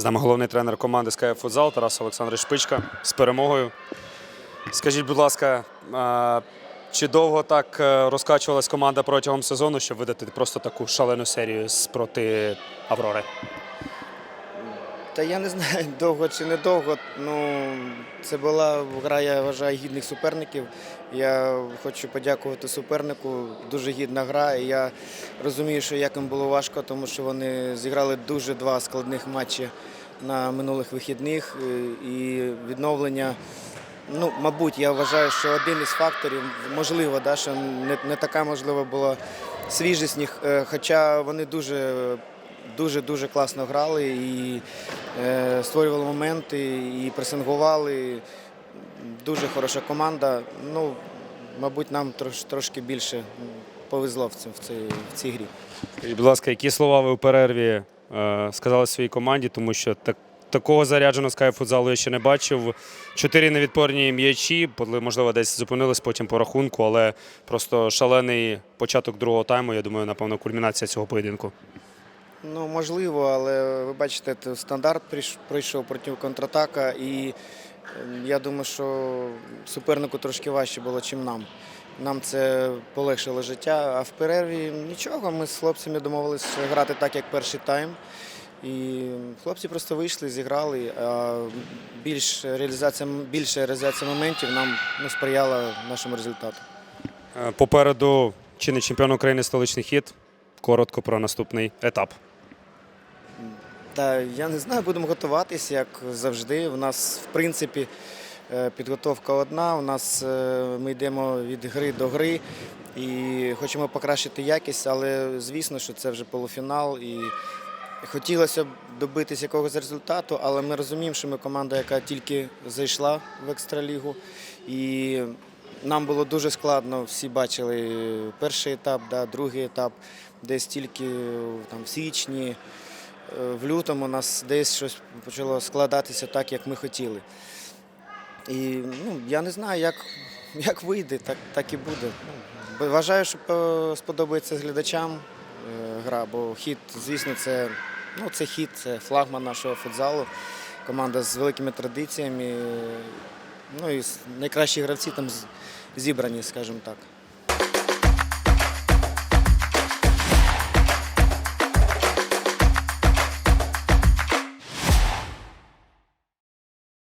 З нами головний тренер команди СКФ Футзал Тарас Олександрович Шпичка з перемогою. Скажіть, будь ласка, чи довго так е, розкачувалась команда протягом сезону, щоб видати просто таку шалену серію проти Аврори? Та я не знаю, довго чи не довго. Ну, це була гра, я вважаю, гідних суперників. Я хочу подякувати супернику. Дуже гідна гра. І я розумію, що як їм було важко, тому що вони зіграли дуже два складних матчі на минулих вихідних. е, І відновлення. Ну, мабуть, я вважаю, що один із факторів, можливо, да, що не, не така можливо була свіжість їх, е, хоча вони дуже дуже дуже класно грали і е, створювали моменти, і пресингували. Дуже хороша команда. Ну, мабуть, нам трош, трошки більше повезло в, цій- в, цій, грі. Скажіть, будь ласка, які слова ви у перерві сказали своїй команді, тому що так, такого зарядженого скай футзалу я ще не бачив. Чотири невідпорні м'ячі, можливо, десь зупинились потім по рахунку, але просто шалений початок другого тайму, я думаю, напевно, кульмінація цього поєдинку. Ну, можливо, але ви бачите, стандарт прийшов проти контратака, і е, я думаю, що супернику трошки важче було, ніж нам. Нам це полегшило життя, а в перерві нічого. Ми з хлопцями домовилися грати так, як перший тайм. І хлопці просто вийшли, зіграли. А більш реалізація, більше реалізація моментів нам ну, сприяла нашому результату. Е, Попереду чинний чемпіон України столичний хід. Коротко про наступний етап. Та я не знаю, будемо готуватись, як завжди. У нас, в принципі, підготовка одна. У нас е, ми йдемо від гри до гри і хочемо покращити якість, але звісно, що це вже полуфінал. І хотілося б добитися якогось результату, але ми розуміємо, що ми команда, яка тільки зайшла в екстралігу. І нам було дуже складно. Всі бачили перший етап, да, другий етап, десь тільки там, в січні. Е, В лютому у нас десь щось почало складатися так, як ми хотіли. І ну, я не знаю, як, як вийде, так, так і буде. Ну, Вважаю, що сподобається глядачам е, гра, бо хід, звісно, це, ну, це хід, це флагман нашого футзалу. Команда з великими традиціями. Ну і найкращі гравці там зібрані, скажімо так.